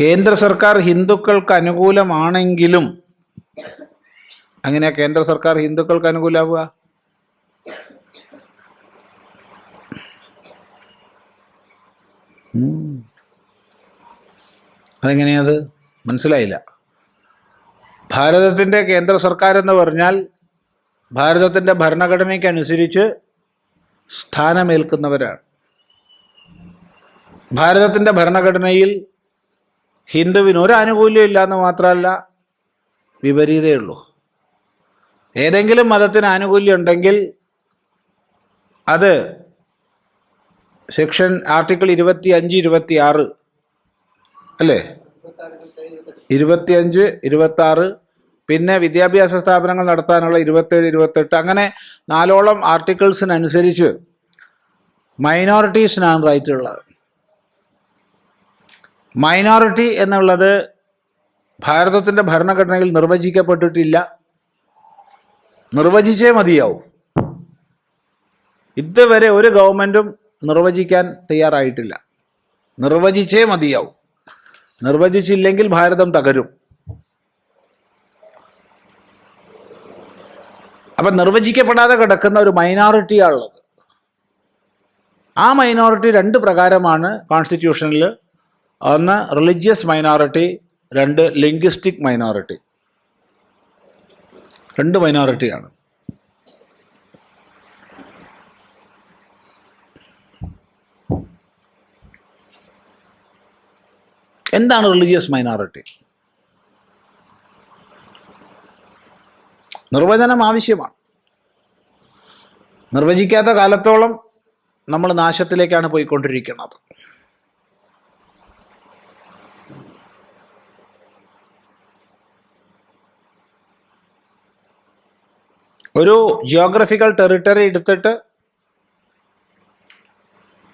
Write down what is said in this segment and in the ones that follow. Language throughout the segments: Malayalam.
കേന്ദ്ര സർക്കാർ ഹിന്ദുക്കൾക്ക് അനുകൂലമാണെങ്കിലും അങ്ങനെയാ കേന്ദ്ര സർക്കാർ ഹിന്ദുക്കൾക്ക് അതെങ്ങനെയാത് അതെങ്ങനെയത് മനസ്സിലായില്ല. ഭാരതത്തിന്റെ കേന്ദ്ര സർക്കാർ എന്ന് പറഞ്ഞാൽ ഭാരതത്തിന്റെ ഭരണഘടനയ്ക്കനുസരിച്ച് സ്ഥാനമേൽക്കുന്നവരാണ്. ഭാരതത്തിന്റെ ഭരണഘടനയിൽ ഹിന്ദുവിന് ഒരു ആനുകൂല്യം ഇല്ല എന്ന് മാത്രമല്ല വിപരീതയുള്ളൂ. ഏതെങ്കിലും മതത്തിന് ആനുകൂല്യം ഉണ്ടെങ്കിൽ അത് സെക്ഷൻ ആർട്ടിക്കിൾ ഇരുപത്തി അഞ്ച് ഇരുപത്തി ആറ് അല്ലേ? ഇരുപത്തി അഞ്ച് ഇരുപത്തി ആറ് പിന്നെ വിദ്യാഭ്യാസ സ്ഥാപനങ്ങൾ നടത്താനുള്ള ഇരുപത്തേഴ് ഇരുപത്തെട്ട് അങ്ങനെ നാലോളം ആർട്ടിക്കിൾസിനനുസരിച്ച് മൈനോറിറ്റീസിനാണ് റൈറ്റ് ഉള്ളത് മൈനോറിറ്റി എന്നുള്ളത് ഭാരതത്തിന്റെ ഭരണഘടനയിൽ നിർവചിക്കപ്പെട്ടിട്ടില്ല. നിർവചിച്ചേ മതിയാവും. ഇതുവരെ ഒരു ഗവൺമെന്റും നിർവചിക്കാൻ തയ്യാറായിട്ടില്ല. നിർവചിച്ചേ മതിയാവും. നിർവചിച്ചില്ലെങ്കിൽ ഭാരതം തകരും. അപ്പം നിർവചിക്കപ്പെടാതെ കിടക്കുന്ന ഒരു മൈനോറിറ്റിയാണുള്ളത് ആ മൈനോറിറ്റി രണ്ട് പ്രകാരമാണ് കോൺസ്റ്റിറ്റ്യൂഷനിൽ ഒന്ന് റിലിജിയസ് മൈനോറിറ്റി രണ്ട് ലിംഗ്വിസ്റ്റിക് മൈനോറിറ്റി രണ്ട് മൈനോറിറ്റിയാണ് എന്താണ് റിലീജിയസ് മൈനോറിറ്റി നിർവചനം ആവശ്യമാണ്. നിർവചിക്കാത്ത കാലത്തോളം നമ്മൾ നാശത്തിലേക്കാണ് പോയിക്കൊണ്ടിരിക്കുന്നത്. ഒരു ജിയോഗ്രഫിക്കൽ ടെറിട്ടറി എടുത്തിട്ട്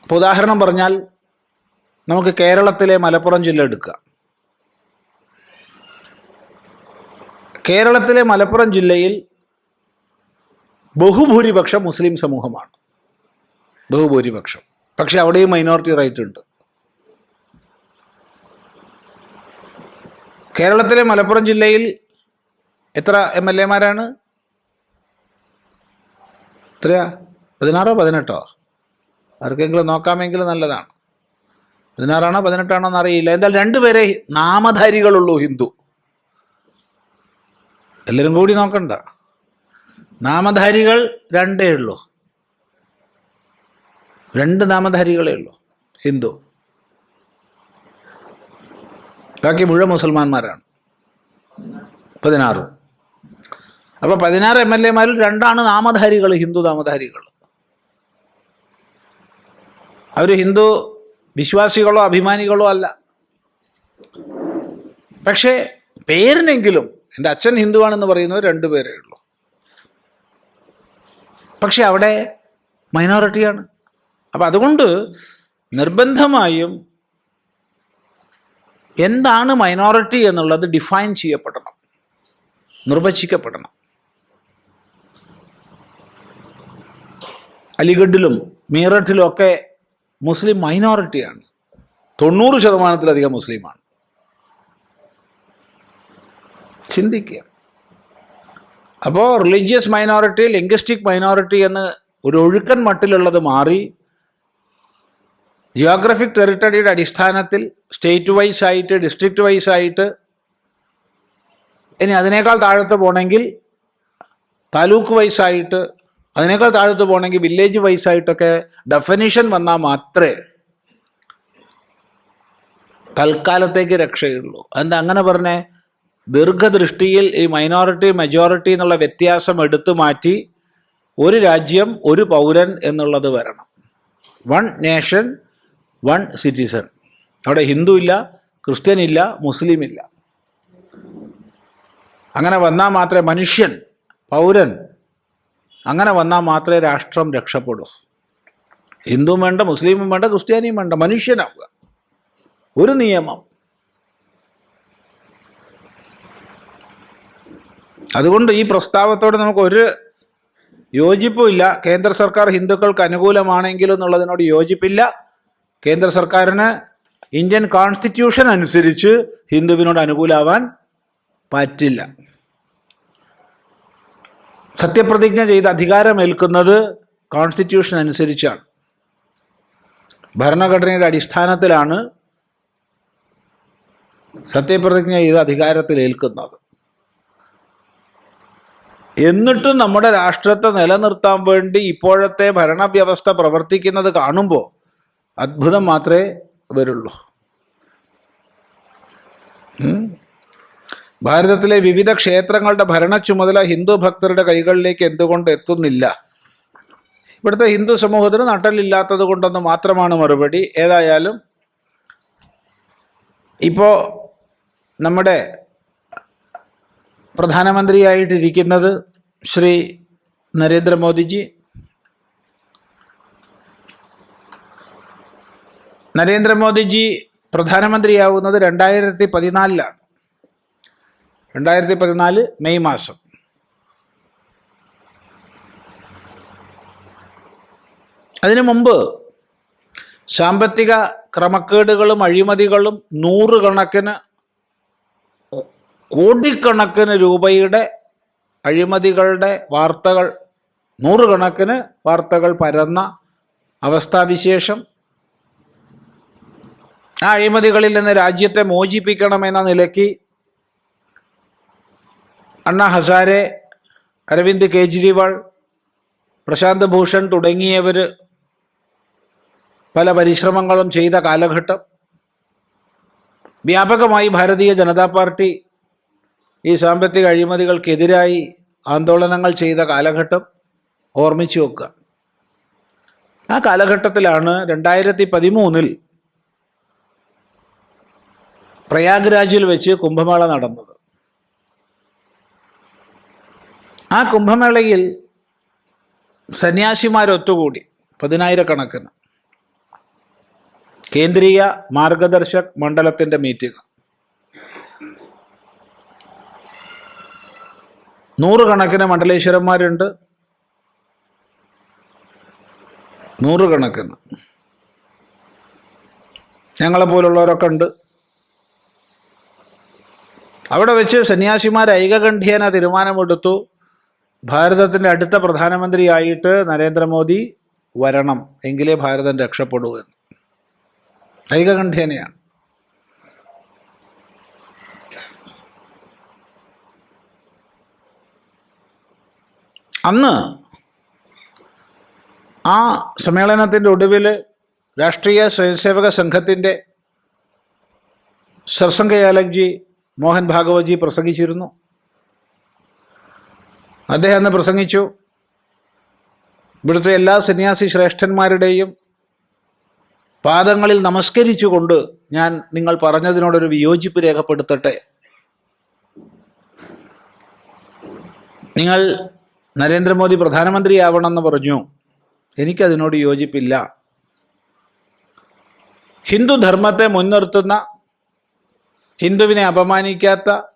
ഇപ്പോൾ ഉദാഹരണം പറഞ്ഞാൽ നമുക്ക് കേരളത്തിലെ മലപ്പുറം ജില്ല എടുക്കുക കേരളത്തിലെ മലപ്പുറം ജില്ലയിൽ ബഹുഭൂരിപക്ഷം മുസ്ലിം സമൂഹമാണ്. ബഹുഭൂരിപക്ഷം. പക്ഷെ അവിടെയും മൈനോറിറ്റി റൈറ്റ് ഉണ്ട്. കേരളത്തിലെ മലപ്പുറം ജില്ലയിൽ എത്ര എം എൽ എമാരാണ് എത്രയാ? പതിനാറോ പതിനെട്ടോ? ആർക്കെങ്കിലും നോക്കാമെങ്കിൽ നല്ലതാണ്. പതിനാറാണോ പതിനെട്ടാണോ എന്നറിയില്ല. എന്തായാലും രണ്ടുപേരെ നാമധാരികളുള്ളൂ ഹിന്ദു. എല്ലാവരും കൂടി നോക്കണ്ട. നാമധാരികൾ രണ്ടേ ഉള്ളൂ. രണ്ട് നാമധാരികളേ ഉള്ളൂ. ഹിന്ദു. ബാക്കി മുഴുവൻ മുസൽമാന്മാരാണ്. പതിനാറ്. അപ്പോൾ പതിനാറ് എം എൽ എമാരിൽ രണ്ടാണ് നാമധാരികൾ ഹിന്ദു നാമധാരികൾ അവർ ഹിന്ദു വിശ്വാസികളോ അഭിമാനികളോ അല്ല. പക്ഷേ പേരിനെങ്കിലും എന്റെ അച്ഛൻ ഹിന്ദുവാണെന്ന് പറയുന്നവർ രണ്ടു പേരേ ഉള്ളൂ. പക്ഷെ അവിടെ മൈനോറിറ്റിയാണ്. അപ്പം അതുകൊണ്ട് നിർബന്ധമായും എന്താണ് മൈനോറിറ്റി എന്നുള്ളത് ഡിഫൈൻ ചെയ്യപ്പെടണം. നിർവചിക്കപ്പെടണം. അലിഗഡിലും മീററ്റിലും ഒക്കെ മുസ്ലിം മൈനോറിറ്റിയാണ്. തൊണ്ണൂറ് ശതമാനത്തിലധികം മുസ്ലിമാണ്. ചിന്തിക്കുക. അപ്പോൾ റിലീജിയസ് മൈനോറിറ്റി ലിംഗ്വിസ്റ്റിക് മൈനോറിറ്റി എന്ന് ഒരു ഒഴുക്കൻ മട്ടിലുള്ളത് മാറി ജിയോഗ്രഫിക് ടെറിട്ടറിയുടെ അടിസ്ഥാനത്തിൽ സ്റ്റേറ്റ് വൈസ് ആയിട്ട് ഡിസ്ട്രിക്റ്റ് വൈസ് ആയിട്ട് ഇനി അതിനേക്കാൾ താഴത്ത് പോകണമെങ്കിൽ താലൂക്ക് വൈസ് ആയിട്ട് അതിനേക്കാൾ താഴത്ത് പോകണമെങ്കിൽ വില്ലേജ് വൈസ് ആയിട്ടൊക്കെ ഡെഫിനിഷൻ വന്നാൽ മാത്രമേ തൽക്കാലത്തേക്ക് രക്ഷയുള്ളൂ. എന്താ അങ്ങനെ പറഞ്ഞേ? ദീർഘദൃഷ്ടിയിൽ ഈ മൈനോറിറ്റി മെജോറിറ്റി എന്നുള്ള വ്യത്യാസം എടുത്തു മാറ്റി ഒരു രാജ്യം ഒരു പൗരൻ എന്നുള്ളത് വരണം. വൺ നേഷൻ വൺ സിറ്റിസൺ അവിടെ ഹിന്ദു ഇല്ല ക്രിസ്ത്യൻ ഇല്ല മുസ്ലിം ഇല്ല. അങ്ങനെ വന്നാൽ മാത്രമേ മനുഷ്യൻ പൗരൻ അങ്ങനെ വന്നാൽ മാത്രമേ രാഷ്ട്രം രക്ഷപ്പെടൂ. ഹിന്ദു വേണ്ട മുസ്ലിമും വേണ്ട ക്രിസ്ത്യാനിയും വേണ്ട മനുഷ്യനാവുക. ഒരു നിയമം. അതുകൊണ്ട് ഈ പ്രസ്താവത്തോട് നമുക്ക് ഒരു യോജിപ്പും ഇല്ല. കേന്ദ്ര സർക്കാർ ഹിന്ദുക്കൾക്ക് അനുകൂലമാണെങ്കിലും എന്നുള്ളതിനോട് യോജിപ്പില്ല. കേന്ദ്ര സർക്കാരിന് ഇന്ത്യൻ കോൺസ്റ്റിറ്റ്യൂഷൻ അനുസരിച്ച് ഹിന്ദുവിനോട് അനുകൂലമാവാൻ പറ്റില്ല. സത്യപ്രതിജ്ഞ ചെയ്ത് അധികാരമേൽക്കുന്നത് കോൺസ്റ്റിറ്റ്യൂഷൻ അനുസരിച്ചാണ്. ഭരണഘടനയുടെ അടിസ്ഥാനത്തിലാണ് സത്യപ്രതിജ്ഞ ചെയ്ത് അധികാരത്തിൽ ഏൽക്കുന്നത് എന്നിട്ടും നമ്മുടെ രാഷ്ട്രത്തെ നിലനിർത്താൻ വേണ്ടി ഇപ്പോഴത്തെ ഭരണവ്യവസ്ഥ പ്രവർത്തിക്കുന്നത് കാണുമ്പോൾ അത്ഭുതം മാത്രമേ വരുള്ളൂ. ഭാരതത്തിലെ വിവിധ ക്ഷേത്രങ്ങളുടെ ഭരണ ചുമതല ഹിന്ദു ഭക്തരുടെ കൈകളിലേക്ക് എന്തുകൊണ്ട് എത്തുന്നില്ല? ഇവിടുത്തെ ഹിന്ദു സമൂഹത്തിന് നട്ടലില്ലാത്തത് കൊണ്ടെന്ന് മാത്രമാണ് മറുപടി. ഏതായാലും ഇപ്പോൾ നമ്മുടെ പ്രധാനമന്ത്രിയായിട്ടിരിക്കുന്നത് ശ്രീ നരേന്ദ്രമോദിജി. നരേന്ദ്രമോദിജി പ്രധാനമന്ത്രിയാവുന്നത് രണ്ടായിരത്തി പതിനാലിലാണ് രണ്ടായിരത്തി പതിനാല് മെയ് മാസം. അതിനു മുമ്പ് സാമ്പത്തിക ക്രമക്കേടുകളും അഴിമതികളും നൂറുകണക്കിന് കോടിക്കണക്കിന് രൂപയുടെ അഴിമതികളുടെ വാർത്തകൾ നൂറുകണക്കിന് വാർത്തകൾ പരന്ന അവസ്ഥാവിശേഷം ആ അഴിമതികളിൽ നിന്ന് രാജ്യത്തെ മോചിപ്പിക്കണമെന്ന നിലയ്ക്ക് അണ്ണ ഹസാരെ അരവിന്ദ് കേജ്രിവാൾ പ്രശാന്ത് ഭൂഷൺ തുടങ്ങിയവർ പല പരിശ്രമങ്ങളും ചെയ്ത കാലഘട്ടം. വ്യാപകമായി ഭാരതീയ ജനതാ പാർട്ടി ഈ സാമ്പത്തിക അഴിമതികൾക്കെതിരായി ആന്തോളനങ്ങൾ ചെയ്ത കാലഘട്ടം ഓർമ്മിച്ചു വെക്കുക. ആ കാലഘട്ടത്തിലാണ് രണ്ടായിരത്തി പതിമൂന്നിൽ പ്രയാഗ്രാജിൽ വെച്ച് കുംഭമേള നടന്നത്. ആ കുംഭമേളയിൽ സന്യാസിമാരൊത്തുകൂടി പതിനായിരക്കണക്കിന്. കേന്ദ്രീയ മാർഗദർശക് മണ്ഡലത്തിന്റെ മീറ്റിംഗ്. നൂറുകണക്കിന് മണ്ഡലേശ്വരന്മാരുണ്ട്. നൂറുകണക്കിന്. ഞങ്ങളെ പോലുള്ളവരൊക്കെ ഉണ്ട്. അവിടെ വെച്ച് സന്യാസിമാർ ഐകകണ്ഠ്യേന തീരുമാനമെടുത്തു. ഭാരതത്തിന്റെ അടുത്ത പ്രധാനമന്ത്രിയായിട്ട് നരേന്ദ്രമോദി വരണം എങ്കിലേ ഭാരതം രക്ഷപ്പെടൂ എന്ന്. ഐകകണ്ഠേനയാണ്. അന്ന് ആ സമ്മേളനത്തിന്റെ ഒടുവിൽ രാഷ്ട്രീയ സ്വയംസേവക സംഘത്തിന്റെ സർസംഘയാലക്ജി മോഹൻ ഭാഗവത്ജി പ്രസംഗിച്ചിരുന്നു. അദ്ദേഹം അന്ന് പ്രസംഗിച്ചു. ഇവിടുത്തെ എല്ലാ സന്യാസി ശ്രേഷ്ഠന്മാരുടെയും പാദങ്ങളിൽ നമസ്കരിച്ചുകൊണ്ട് ഞാൻ നിങ്ങൾ പറഞ്ഞതിനോടൊരു വിയോജിപ്പ് രേഖപ്പെടുത്തട്ടെ. നിങ്ങൾ നരേന്ദ്രമോദി പ്രധാനമന്ത്രിയാവണമെന്ന് പറഞ്ഞു. എനിക്കതിനോട് യോജിപ്പില്ല. ഹിന്ദുധർമ്മത്തെ മുൻനിർത്തുന്ന ഹിന്ദുവിനെ അപമാനിക്കാത്ത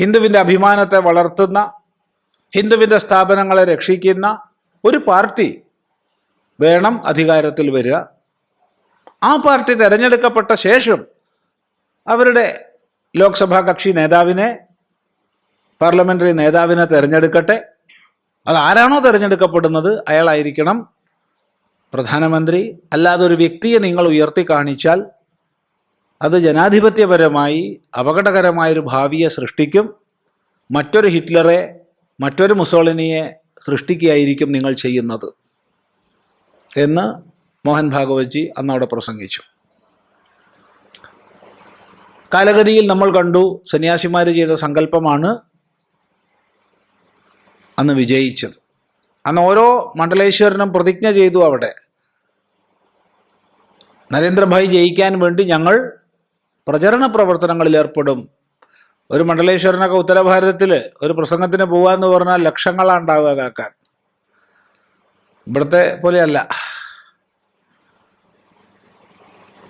ഹിന്ദുവിന്റെ അഭിമാനത്തെ വളർത്തുന്ന ഹിന്ദുവിന്റെ സ്ഥാപനങ്ങളെ രക്ഷിക്കുന്ന ഒരു പാർട്ടി വേണം അധികാരത്തിൽ വരിക. ആ പാർട്ടി തിരഞ്ഞെടുക്കപ്പെട്ട ശേഷം അവരുടെ ലോക്സഭാ കക്ഷി നേതാവിനെ പാർലമെന്ററി നേതാവിനെ തിരഞ്ഞെടുക്കട്ടെ. അതാരാണോ തിരഞ്ഞെടുക്കപ്പെടുന്നത് അയാളായിരിക്കണം. പ്രധാനമന്ത്രി അല്ലാതെ ഒരു വ്യക്തിയെ നിങ്ങൾ ഉയർത്തി കാണിച്ചാൽ അത് ജനാധിപത്യപരമായി അപകടകരമായൊരു ഭാവിയെ സൃഷ്ടിക്കും. മറ്റൊരു ഹിറ്റ്ലറെ മറ്റൊരു മുസോളിനിയെ സൃഷ്ടിക്കുകയായിരിക്കും നിങ്ങൾ ചെയ്യുന്നത് എന്ന് മോഹൻ ഭാഗവത്ജി അന്നവിടെ പ്രസംഗിച്ചു. കാലഗതിയിൽ നമ്മൾ കണ്ടു സന്യാസിമാർ ചെയ്ത സങ്കല്പമാണ് അന്ന് വിജയിച്ചത്. അന്ന് ഓരോ മണ്ഡലേശ്വരനും പ്രതിജ്ഞ ചെയ്തു അവിടെ. നരേന്ദ്രഭായ് ജയിക്കാൻ വേണ്ടി ഞങ്ങൾ പ്രചരണ പ്രവർത്തനങ്ങളിൽ ഏർപ്പെടും. ഒരു മണ്ഡലേശ്വരനൊക്കെ ഉത്തരഭാരതത്തിൽ ഒരു പ്രസംഗത്തിന് പോകാന്ന് പറഞ്ഞാൽ ലക്ഷങ്ങളാണ് ഉണ്ടാവുക കാക്കാൻ. ഇവിടുത്തെ പോലെയല്ല.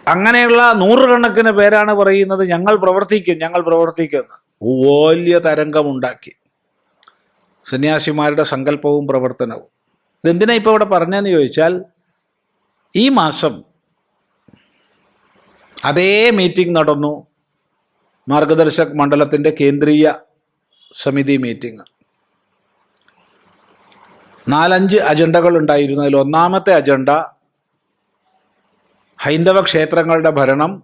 അങ്ങനെയുള്ള നൂറുകണക്കിന് പേരാണ് പറയുന്നത് ഞങ്ങൾ പ്രവർത്തിക്കും ഞങ്ങൾ പ്രവർത്തിക്കും വലിയ തരംഗമുണ്ടാക്കി. സന്യാസിമാരുടെ സങ്കല്പവും പ്രവർത്തനവും. ഇതെന്തിനാ ഇപ്പോൾ ഇവിടെ പറഞ്ഞതെന്ന് ചോദിച്ചാൽ ഈ മാസം അതേ മീറ്റിംഗ് നടന്നു. മാർഗദർശക് മണ്ഡലത്തിന്റെ കേന്ദ്രീയ സമിതി മീറ്റിംഗ് നാലഞ്ച് അജണ്ടകൾ ഉണ്ടായിരുന്നു. അതിൽ ഒന്നാമത്തെ അജണ്ട ഹൈന്ദവ ക്ഷേത്രങ്ങളുടെ ഭരണം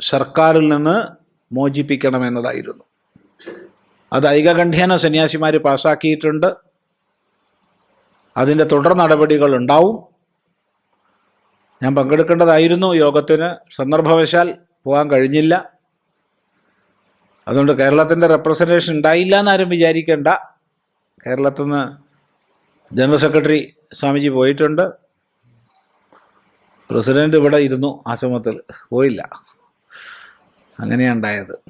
സർക്കാരിൽ നിന്ന് മോചിപ്പിക്കണമെന്നതായിരുന്നു. അത് ഐകകണ്ഠ്യേന സന്യാസിമാർ പാസ്സാക്കിയിട്ടുണ്ട് അതിന്റെ തുടർ നടപടികൾ ഉണ്ടാവും. ഞാൻ പങ്കെടുക്കേണ്ടതായിരുന്നു യോഗത്തിന്. സന്ദർഭവശാൽ പോകാൻ കഴിഞ്ഞില്ല. അതുകൊണ്ട് കേരളത്തിന്റെ റെപ്രസെന്റേഷൻ ഉണ്ടായില്ല എന്നാരും വിചാരിക്കേണ്ട. കേരളത്തിൽ നിന്ന് ജനറൽ സെക്രട്ടറി സ്വാമിജി പോയിട്ടുണ്ട്. പ്രസിഡന്റ് ഇവിടെ ഇരുന്നു. ആശ്രമത്തിൽ പോയില്ല. അങ്ങനെയാണ് ഉണ്ടായത്.